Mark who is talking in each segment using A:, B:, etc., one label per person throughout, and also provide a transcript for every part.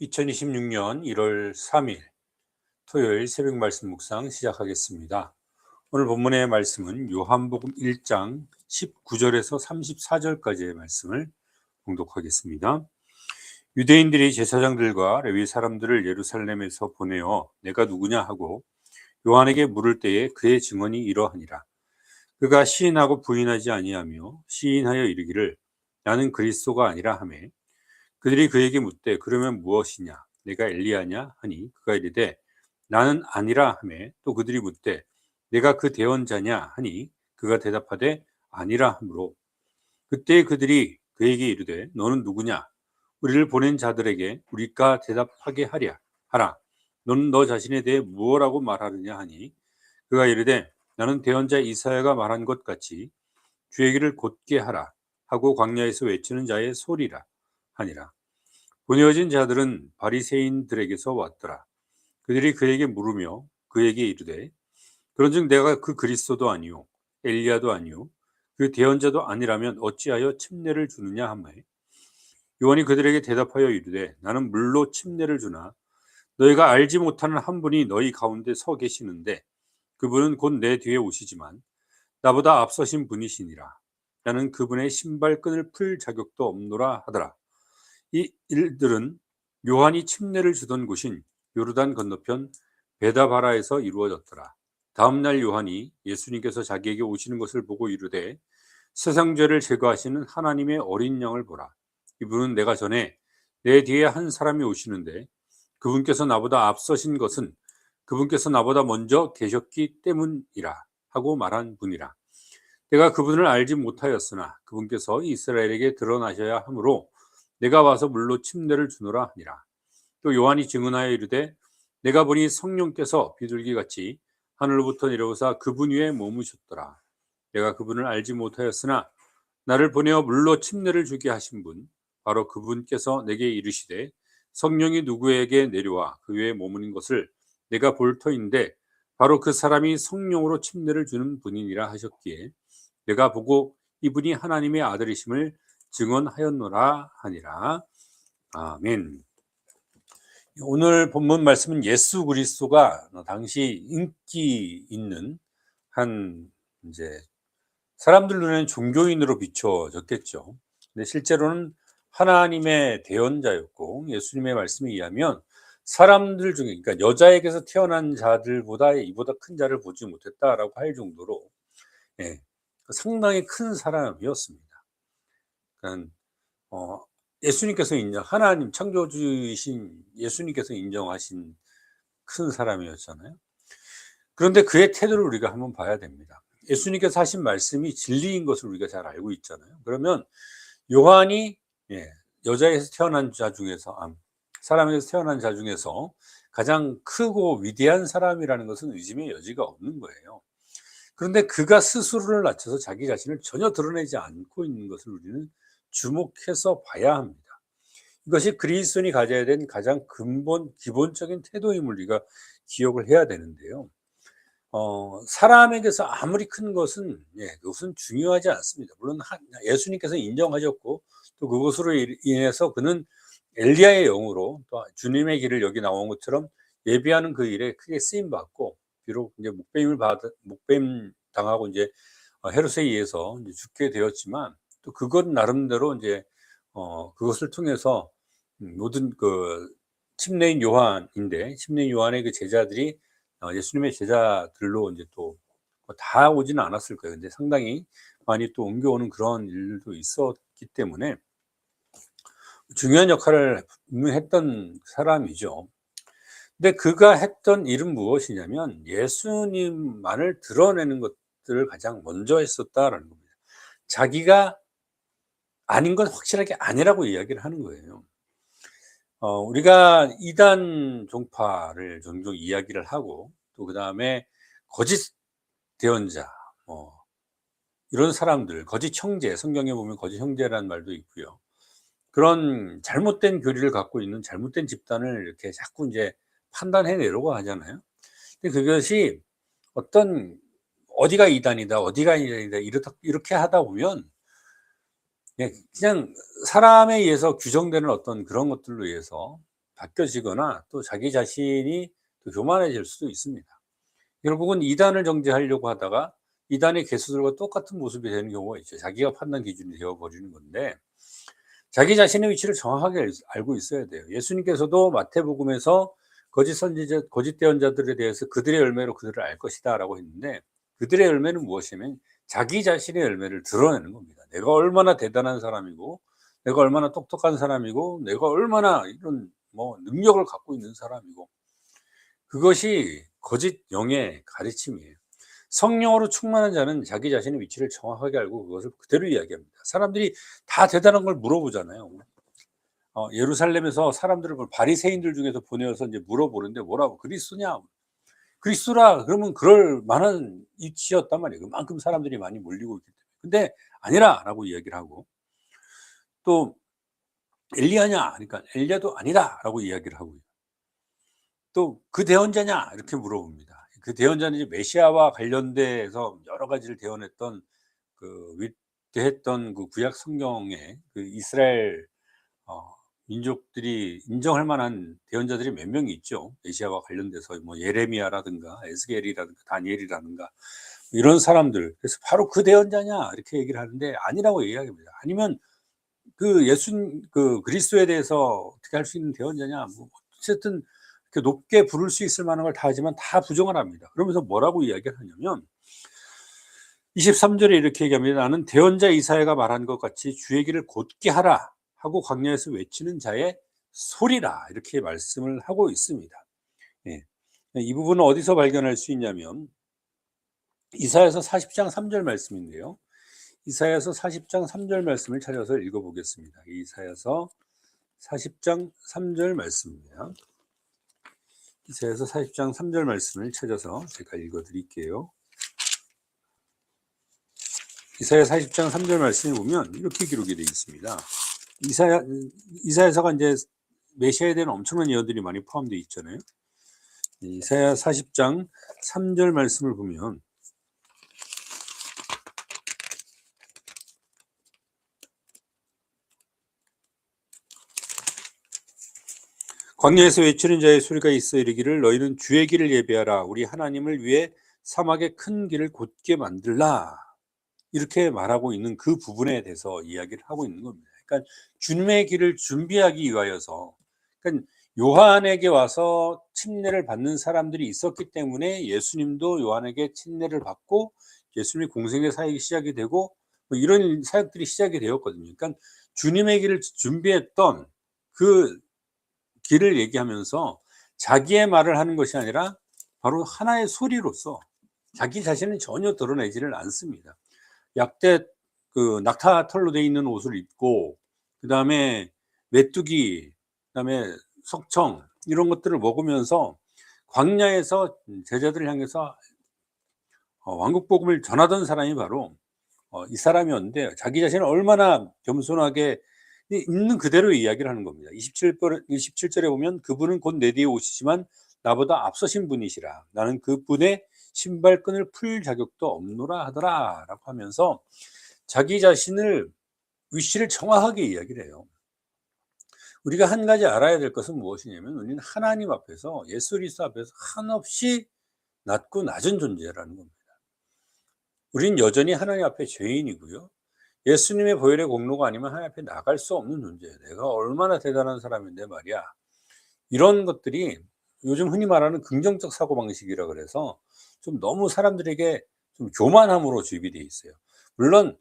A: 2026년 1월 3일 토요일 새벽 말씀 묵상 시작하겠습니다. 오늘 본문의 말씀은 요한복음 1장 19절에서 34절까지의 말씀을 봉독하겠습니다. 유대인들이 제사장들과 레위 사람들을 예루살렘에서 보내어 내가 누구냐 하고 요한에게 물을 때에 그의 증언이 이러하니라. 그가 시인하고 부인하지 아니하며 시인하여 이르기를 나는 그리스도가 아니라 하매 그들이 그에게 묻되 그러면 무엇이냐? 내가 엘리야냐? 하니 그가 이르되 나는 아니라 하매 또 그들이 묻되 내가 그 대언자냐? 하니 그가 대답하되 아니라 하므로. 그때 그들이 그에게 이르되 너는 누구냐? 우리를 보낸 자들에게 우리가 대답하게 하랴 하라. 너는 너 자신에 대해 무엇라고 말하느냐? 하니 그가 이르되 나는 대언자 이사야가 말한 것 같이 주의 길을 곧게 하라. 하고 광야에서 외치는 자의 소리라 하니라. 보내어진 자들은 바리새인들에게서 왔더라. 그들이 그에게 물으며 그에게 이르되 그런즉 내가 그 그리스도도 아니요 엘리야도 아니요 그 대언자도 아니라면 어찌하여 침례를 주느냐 하매 요한이 그들에게 대답하여 이르되 나는 물로 침례를 주나 너희가 알지 못하는 한 분이 너희 가운데 서 계시는데 그분은 곧 내 뒤에 오시지만 나보다 앞서신 분이시니라 나는 그분의 신발끈을 풀 자격도 없노라 하더라 이 일들은 요한이 침례를 주던 곳인 요르단 건너편 베다바라에서 이루어졌더라. 다음 날 요한이 예수님께서 자기에게 오시는 것을 보고 이르되 세상 죄를 제거하시는 하나님의 어린 양을 보라. 이분은 내가 전에 내 뒤에 한 사람이 오시는데 그분께서 나보다 앞서신 것은 그분께서 나보다 먼저 계셨기 때문이라 하고 말한 분이라. 내가 그분을 알지 못하였으나 그분께서 이스라엘에게 드러나셔야 하므로 내가 와서 물로 침례를 주노라 하니라. 또 요한이 증언하여 이르되 내가 보니 성령께서 비둘기 같이 하늘로부터 내려오사 그분 위에 머무셨더라. 내가 그분을 알지 못하였으나 나를 보내어 물로 침례를 주게 하신 분 바로 그분께서 내게 이르시되 성령이 누구에게 내려와 그 위에 머무는 것을 내가 볼 터인데 바로 그 사람이 성령으로 침례를 주는 분이니라 하셨기에 내가 보고 이분이 하나님의 아들이심을 증언하였노라 하니라. 아멘. 오늘 본문 말씀은 예수 그리스도가 당시 인기 있는 한 이제 사람들 눈에는 종교인으로 비춰졌겠죠. 근데 실제로는 하나님의 대언자였고 예수님의 말씀에 의하면 사람들 중에 그러니까 여자에게서 태어난 자들보다 이보다 큰 자를 보지 못했다라고 할 정도로 예, 상당히 큰 사람이었습니다. 어, 예수님께서 인정 하나님 창조주이신 예수님께서 인정하신 큰 사람이었잖아요. 그런데 그의 태도를 우리가 한번 봐야 됩니다. 예수님께서 하신 말씀이 진리인 것을 우리가 잘 알고 있잖아요. 그러면 요한이 예, 여자에서 태어난 자 중에서 아, 사람에서 태어난 자 중에서 가장 크고 위대한 사람이라는 것은 의심의 여지가 없는 거예요. 그런데 그가 스스로를 낮춰서 자기 자신을 전혀 드러내지 않고 있는 것을 우리는 주목해서 봐야 합니다. 이것이 그리스도인이 가져야 된 가장 근본 기본적인 태도임을 우리가 기억을 해야 되는데요. 어, 사람에게서 아무리 큰 것은 예, 그것은 중요하지 않습니다. 물론 예수님께서 인정하셨고 또 그것으로 인해서 그는 엘리야의 영으로 또 주님의 길을 여기 나온 것처럼 예비하는 그 일에 크게 쓰임 받고 비록 이제 목배임을 받 목배임 당하고 이제 어, 헤롯에 의해서 이제 죽게 되었지만 또 그것 나름대로 이제 어 그것을 통해서 모든 그 침례인 요한인데 침례인 요한의 그 제자들이 어 예수님의 제자들로 이제 또 다 오지는 않았을 거예요. 근데 상당히 많이 또 옮겨오는 그런 일도 있었기 때문에 중요한 역할을 했던 사람이죠. 근데 그가 했던 일은 무엇이냐면 예수님만을 드러내는 것들을 가장 먼저 했었다라는 겁니다. 자기가 아닌 건 확실하게 아니라고 이야기를 하는 거예요. 어, 우리가 이단 종파를 종종 이야기를 하고 또 그 다음에 거짓 대언자, 뭐 이런 사람들, 거짓 형제, 성경에 보면 거짓 형제라는 말도 있고요. 그런 잘못된 교리를 갖고 있는 잘못된 집단을 이렇게 자꾸 이제 판단해 내려고 하잖아요. 근데 그것이 어떤 어디가 이단이다, 어디가 이단이다 이렇게 하다 보면 예, 그냥 사람에 의해서 규정되는 어떤 그런 것들로 의해서 바뀌어지거나 또 자기 자신이 또 교만해질 수도 있습니다. 결국은 이단을 정죄하려고 하다가 이단의 개수들과 똑같은 모습이 되는 경우가 있죠. 자기가 판단 기준이 되어버리는 건데 자기 자신의 위치를 정확하게 알- 알고 있어야 돼요. 예수님께서도 마태복음에서 거짓 선지자, 거짓 대언자들에 대해서 그들의 열매로 그들을 알 것이다 라고 했는데 그들의 열매는 무엇이냐면 자기 자신의 열매를 드러내는 겁니다. 내가 얼마나 대단한 사람이고 내가 얼마나 똑똑한 사람이고 내가 얼마나 이런 뭐 능력을 갖고 있는 사람이고 그것이 거짓 영의 가르침이에요. 성령으로 충만한 자는 자기 자신의 위치를 정확하게 알고 그것을 그대로 이야기합니다. 사람들이 다 대단한 걸 물어보잖아요. 어, 예루살렘에서 사람들을 그 바리새인들 중에서 보내어서 이제 물어보는데 뭐라고 그리스도냐? 그리스도라 그러면 그럴 만한 위치였단 말이에요. 그만큼 사람들이 많이 몰리고 있기 때문에. 근데 아니라라고 이야기를 하고 또 엘리야냐? 그러니까 엘리야도 아니다라고 이야기를 하고요. 또 그 대언자냐? 이렇게 물어봅니다. 그 대언자는 이제 메시아와 관련돼서 여러 가지를 대언했던 그 위대했던 그 구약 성경에 그 이스라엘 어, 민족들이 인정할 만한 대언자들이 몇 명이 있죠. 메시아와 관련돼서 뭐 예레미야라든가 에스겔이라든가 다니엘이라든가 이런 사람들. 그래서 바로 그 대언자냐 이렇게 얘기를 하는데 아니라고 이야기합니다. 아니면 그 예수 그 그리스도에 대해서 어떻게 할 수 있는 대언자냐 뭐 어쨌든 이렇게 높게 부를 수 있을 만한 걸 다 하지만 다 부정을 합니다. 그러면서 뭐라고 이야기를 하냐면 23절에 이렇게 얘기합니다. 나는 대언자 이사야가 말한 것 같이 주의 길을 곧게 하라 하고 광야에서 외치는 자의 소리라 이렇게 말씀을 하고 있습니다. 예. 이 부분은 어디서 발견할 수 있냐면 이사야서 40장 3절 말씀인데요. 이사야서 40장 3절 말씀을 찾아서 읽어보겠습니다. 이사야서 40장 3절 말씀입니다. 이사야서 40장 3절 말씀을 찾아서 제가 읽어드릴게요. 이사야 40장 3절 말씀에 보면 이렇게 기록이 되어 있습니다. 이사야 이사야서가 이제 메시아에 대한 엄청난 예언들이 많이 포함되어 있잖아요. 이사야 40장 3절 말씀을 보면 광야에서 외치는 자의 소리가 있어 이르기를 너희는 주의 길을 예배하라 우리 하나님을 위해 사막의 큰 길을 곧게 만들라 이렇게 말하고 있는 그 부분에 대해서 이야기를 하고 있는 겁니다. 그러니까 주님의 길을 준비하기 위하여서 그러니까 요한에게 와서 침례를 받는 사람들이 있었기 때문에 예수님도 요한에게 침례를 받고 예수님이 공생의 사역이 시작이 되고 뭐 이런 사역들이 시작이 되었거든요. 그러니까 주님의 길을 준비했던 그 길을 얘기하면서 자기의 말을 하는 것이 아니라 바로 하나의 소리로서 자기 자신은 전혀 드러내지를 않습니다. 약대 그 낙타 털로 돼 있는 옷을 입고 그 다음에 메뚜기 그 다음에 석청 이런 것들을 먹으면서 광야에서 제자들을 향해서 어, 왕국 복음을 전하던 사람이 바로 어, 이 사람이었는데 자기 자신을 얼마나 겸손하게 있는 그대로 이야기를 하는 겁니다. 27절, 27절에 보면 그분은 곧 내 뒤에 오시지만 나보다 앞서신 분이시라. 나는 그분의 신발끈을 풀 자격도 없노라 하더라. 라고 하면서 자기 자신을 위치를 정확하게 이야기를 해요. 우리가 한 가지 알아야 될 것은 무엇이냐면 우리는 하나님 앞에서 예수 그리스도 앞에서 한없이 낮고 낮은 존재라는 겁니다. 우리는 여전히 하나님 앞에 죄인이고요. 예수님의 보혈의 공로가 아니면 하나님 앞에 나갈 수 없는 존재예요. 내가 얼마나 대단한 사람인데 말이야. 이런 것들이 요즘 흔히 말하는 긍정적 사고방식이라 그래서 좀 너무 사람들에게 좀 교만함으로 주입이 돼 있어요. 물론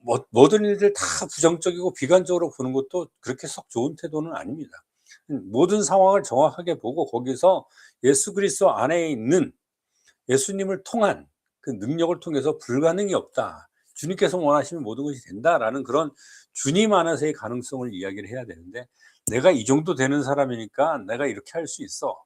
A: 뭐, 모든 일들 다 부정적이고 비관적으로 보는 것도 그렇게 썩 좋은 태도는 아닙니다. 모든 상황을 정확하게 보고 거기서 예수 그리스도 안에 있는 예수님을 통한 그 능력을 통해서 불가능이 없다. 주님께서 원하시면 모든 것이 된다라는 그런 주님 안에서의 가능성을 이야기를 해야 되는데 내가 이 정도 되는 사람이니까 내가 이렇게 할 수 있어.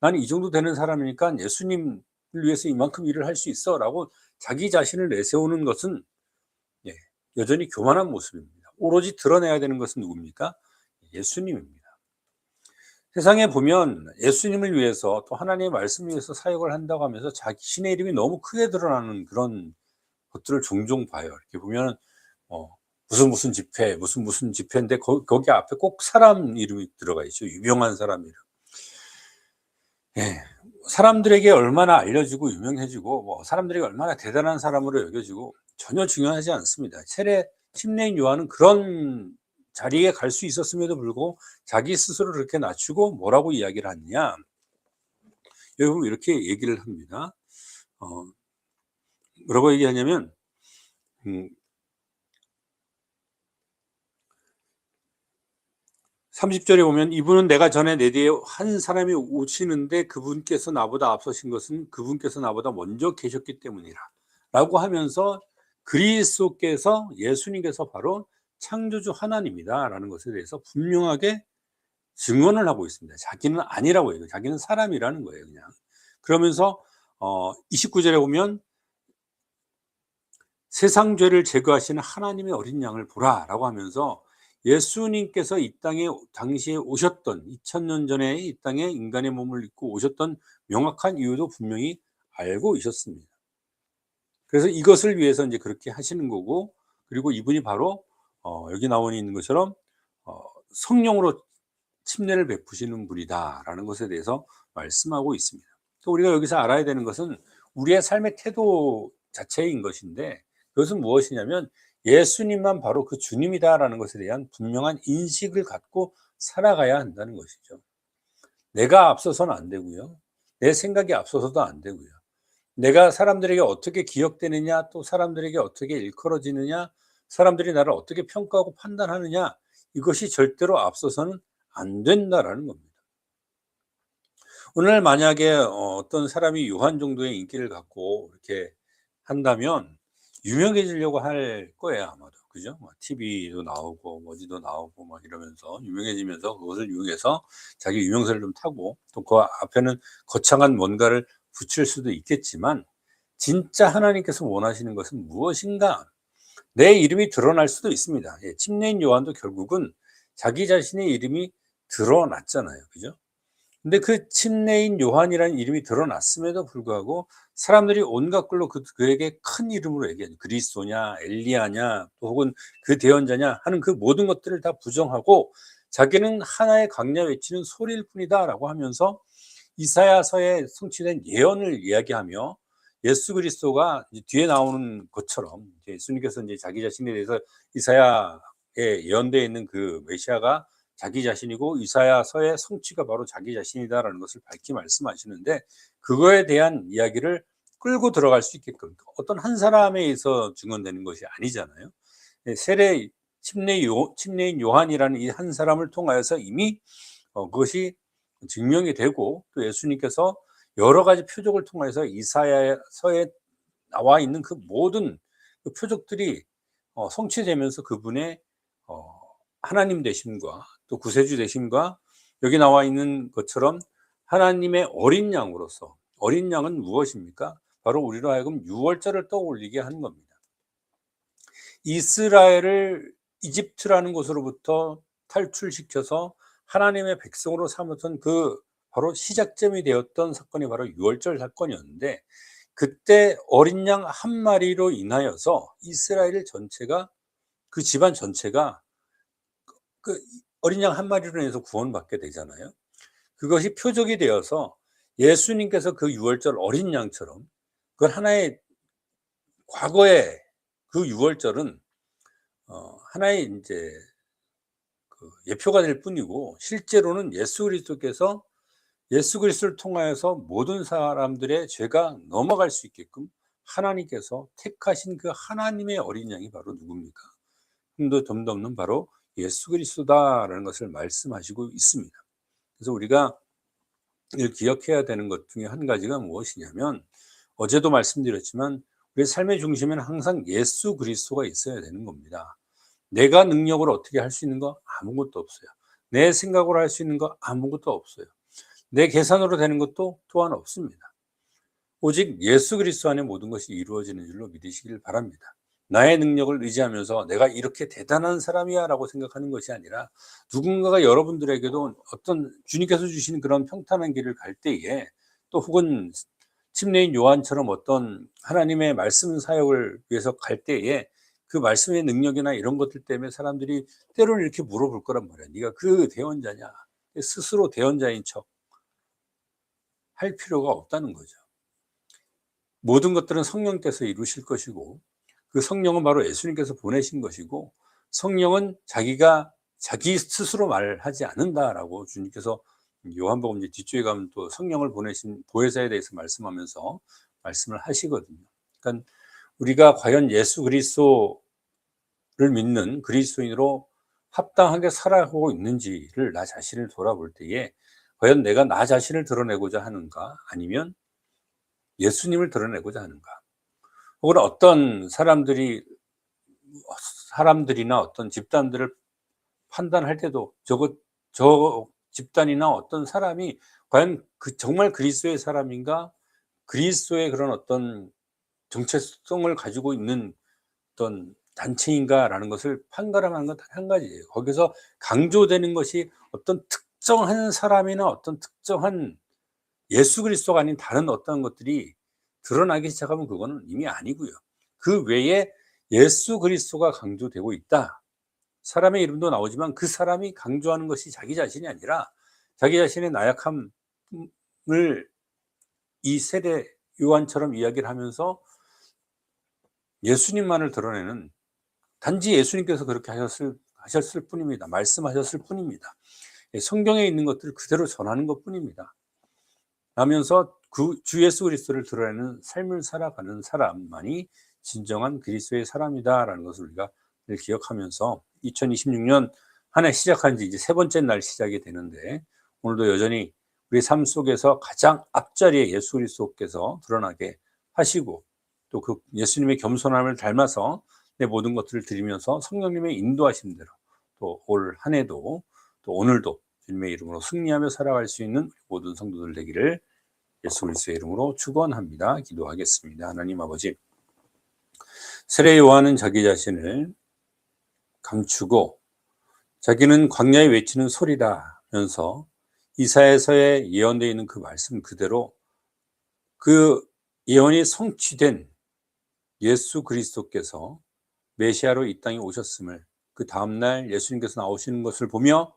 A: 나는 이 정도 되는 사람이니까 예수님을 위해서 이만큼 일을 할 수 있어 라고 자기 자신을 내세우는 것은 예, 여전히 교만한 모습입니다. 오로지 드러내야 되는 것은 누굽니까? 예수님입니다. 세상에 보면 예수님을 위해서 또 하나님의 말씀을 위해서 사역을 한다고 하면서 자신의 이름이 너무 크게 드러나는 그런 것들을 종종 봐요. 이렇게 보면 어, 무슨 무슨 집회, 무슨 무슨 집회인데 거, 거기 앞에 꼭 사람 이름이 들어가 있죠. 유명한 사람 이름. 예, 사람들에게 얼마나 알려지고 유명해지고 뭐 사람들에게 얼마나 대단한 사람으로 여겨지고 전혀 중요하지 않습니다. 세례 침례인 요한은 그런 자리에 갈 수 있었음에도 불구하고 자기 스스로 그렇게 낮추고 뭐라고 이야기를 하느냐 여러분 이렇게 얘기를 합니다. 어, 뭐라고 얘기하냐면 음, 30절에 보면 이분은 내가 전에 내 뒤에 한 사람이 오시는데 그분께서 나보다 앞서신 것은 그분께서 나보다 먼저 계셨기 때문이라 라고 하면서 그리스도께서 예수님께서 바로 창조주 하나님이다 라는 것에 대해서 분명하게 증언을 하고 있습니다. 자기는 아니라고 해요. 자기는 사람이라는 거예요. 그냥. 그러면서 어 29절에 보면 세상 죄를 제거하시는 하나님의 어린 양을 보라라고 하면서 예수님께서 이 땅에 당시에 오셨던 2000년 전에 이 땅에 인간의 몸을 입고 오셨던 명확한 이유도 분명히 알고 있었습니다. 그래서 이것을 위해서 이제 그렇게 하시는 거고 그리고 이분이 바로 어, 여기 나와 있는 것처럼 어, 성령으로 침례를 베푸시는 분이다라는 것에 대해서 말씀하고 있습니다. 또 우리가 여기서 알아야 되는 것은 우리의 삶의 태도 자체인 것인데 그것은 무엇이냐면 예수님만 바로 그 주님이다라는 것에 대한 분명한 인식을 갖고 살아가야 한다는 것이죠. 내가 앞서서는 안 되고요. 내 생각이 앞서서도 안 되고요. 내가 사람들에게 어떻게 기억되느냐, 또 사람들에게 어떻게 일컬어지느냐, 사람들이 나를 어떻게 평가하고 판단하느냐, 이것이 절대로 앞서서는 안 된다라는 겁니다. 오늘 만약에 어떤 사람이 요한 정도의 인기를 갖고 이렇게 한다면 유명해지려고 할 거예요 아마도 그죠? TV도 나오고 뭐지도 나오고 막 이러면서 유명해지면서 그것을 이용해서 자기 유명세를 좀 타고 또 그 앞에는 거창한 뭔가를 붙일 수도 있겠지만 진짜 하나님께서 원하시는 것은 무엇인가? 내 이름이 드러날 수도 있습니다. 예, 침례인 요한도 결국은 자기 자신의 이름이 드러났잖아요. 그죠? 근데 그 침례인 요한이라는 이름이 드러났음에도 불구하고 사람들이 온갖 걸로 그, 그에게 큰 이름으로 얘기하죠. 그리스도냐, 엘리야냐, 또 혹은 그 대언자냐 하는 그 모든 것들을 다 부정하고 자기는 하나의 강냐 외치는 소리일 뿐이다라고 하면서 이사야서에 성취된 예언을 이야기하며 예수 그리스도가 뒤에 나오는 것처럼 예수님께서 이제 자기 자신에 대해서 이사야에 예언되어 있는 그 메시아가 자기 자신이고 이사야서의 성취가 바로 자기 자신이다라는 것을 밝히 말씀하시는데 그거에 대한 이야기를 끌고 들어갈 수 있게끔 어떤 한 사람에 의해서 증언되는 것이 아니잖아요. 네, 세례 침례 요, 침례인 요한이라는 이 한 사람을 통하여서 이미 어, 그것이 증명이 되고 또 예수님께서 여러 가지 표적을 통해서 이사야서에 나와 있는 그 모든 그 표적들이 어, 성취되면서 그분의 어, 하나님 되심과 또 구세주 되심과 여기 나와 있는 것처럼 하나님의 어린 양으로서 어린 양은 무엇입니까? 바로 우리로 하여금 유월절을 떠올리게 하는 겁니다. 이스라엘을 이집트라는 곳으로부터 탈출시켜서 하나님의 백성으로 삼았던 그 바로 시작점이 되었던 사건이 바로 유월절 사건이었는데 그때 어린 양 한 마리로 인하여서 이스라엘 전체가 그 집안 전체가 그 어린 양 한 마리로 인해서 구원받게 되잖아요. 그것이 표적이 되어서 예수님께서 그 유월절 어린 양처럼 그걸 하나의 과거의 그 유월절은 어, 하나의 이제 그 예표가 될 뿐이고 실제로는 예수 그리스도께서 예수 그리스도를 통하여서 모든 사람들의 죄가 넘어갈 수 있게끔 하나님께서 택하신 그 하나님의 어린 양이 바로 누굽니까? 힘도 덤도 없는 바로 예수 그리스도다라는 것을 말씀하시고 있습니다. 그래서 우리가 기억해야 되는 것 중에 한 가지가 무엇이냐면 어제도 말씀드렸지만 우리 삶의 중심에는 항상 예수 그리스도가 있어야 되는 겁니다. 내가 능력을 어떻게 할 수 있는 거 아무것도 없어요. 내 생각으로 할 수 있는 거 아무것도 없어요. 내 계산으로 되는 것도 또한 없습니다. 오직 예수 그리스도 안에 모든 것이 이루어지는 줄로 믿으시길 바랍니다. 나의 능력을 의지하면서 내가 이렇게 대단한 사람이야 라고 생각하는 것이 아니라 누군가가 여러분들에게도 어떤 주님께서 주시는 그런 평탄한 길을 갈 때에 또 혹은 침례인 요한처럼 어떤 하나님의 말씀 사역을 위해서 갈 때에 그 말씀의 능력이나 이런 것들 때문에 사람들이 때로는 이렇게 물어볼 거란 말이야. 네가 그 대언자냐? 스스로 대언자인 척 할 필요가 없다는 거죠. 모든 것들은 성령께서 이루실 것이고 그 성령은 바로 예수님께서 보내신 것이고 성령은 자기가 자기 스스로 말하지 않는다라고 주님께서 요한복음 이제 뒤쪽에 가면 또 성령을 보내신 보혜사에 대해서 말씀하면서 말씀을 하시거든요. 그러니까 우리가 과연 예수 그리스도를 믿는 그리스도인으로 합당하게 살아가고 있는지를 나 자신을 돌아볼 때에 과연 내가 나 자신을 드러내고자 하는가 아니면 예수님을 드러내고자 하는가 혹은 어떤 사람들이 사람들이나 어떤 집단들을 판단할 때도 저거 저 집단이나 어떤 사람이 과연 그 정말 그리스도의 사람인가 그리스도의 그런 어떤 정체성을 가지고 있는 어떤 단체인가라는 것을 판가름하는 건단한 가지예요. 거기서 강조되는 것이 어떤 특정한 사람이나 어떤 특정한 예수 그리스도가 아닌 다른 어떤 것들이 드러나기 시작하면 그거는 이미 아니고요. 그 외에 예수 그리스도가 강조되고 있다. 사람의 이름도 나오지만 그 사람이 강조하는 것이 자기 자신이 아니라 자기 자신의 나약함을 이 세례 요한처럼 이야기를 하면서 예수님만을 드러내는 단지 예수님께서 그렇게 하셨을, 하셨을 뿐입니다. 말씀하셨을 뿐입니다. 예, 성경에 있는 것들을 그대로 전하는 것 뿐입니다. 하면서 그 주 예수 그리스도를 드러내는 삶을 살아가는 사람만이 진정한 그리스도의 사람이다라는 것을 우리가 늘 기억하면서 2026년 한 해 시작한 지 이제 세 번째 날 시작이 되는데 오늘도 여전히 우리 삶 속에서 가장 앞자리에 예수 그리스도께서 드러나게 하시고 또 그 예수님의 겸손함을 닮아서 내 모든 것들을 드리면서 성령님의 인도하심 대로 또 올 한 해도 또 오늘도 주님의 이름으로 승리하며 살아갈 수 있는 모든 성도들 되기를 예수 그리스도의 이름으로 축원합니다. 기도하겠습니다. 하나님 아버지 세례 요한은 자기 자신을 감추고 자기는 광야에 외치는 소리라면서 이사에서의 예언되어 있는 그 말씀 그대로 그 예언이 성취된 예수 그리스도께서 메시아로 이 땅에 오셨음을 그 다음날 예수님께서 나오시는 것을 보며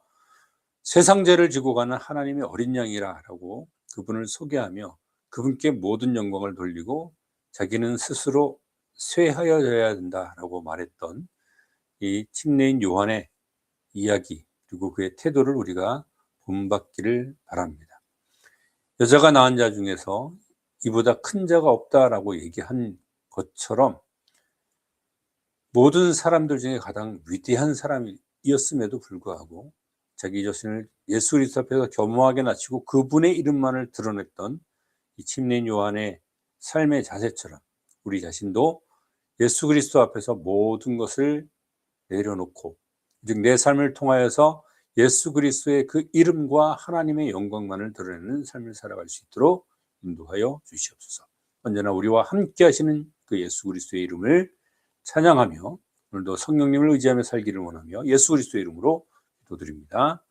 A: 세상 죄를 지고 가는 하나님의 어린 양이라라고 그분을 소개하며 그분께 모든 영광을 돌리고 자기는 스스로 쇠하여져야 된다라고 말했던 이 침례인 요한의 이야기 그리고 그의 태도를 우리가 본받기를 바랍니다. 여자가 낳은 자 중에서 이보다 큰 자가 없다라고 얘기한 것처럼 모든 사람들 중에 가장 위대한 사람이었음에도 불구하고 자기 자신을 예수 그리스도 앞에서 겸허하게 낮추고 그분의 이름만을 드러냈던 이 침례인 요한의 삶의 자세처럼 우리 자신도 예수 그리스도 앞에서 모든 것을 내려놓고 즉 내 삶을 통하여서 예수 그리스도의 그 이름과 하나님의 영광만을 드러내는 삶을 살아갈 수 있도록 인도하여 주시옵소서. 언제나 우리와 함께 하시는 그 예수 그리스도의 이름을 찬양하며 오늘도 성령님을 의지하며 살기를 원하며 예수 그리스도의 이름으로 기도드립니다.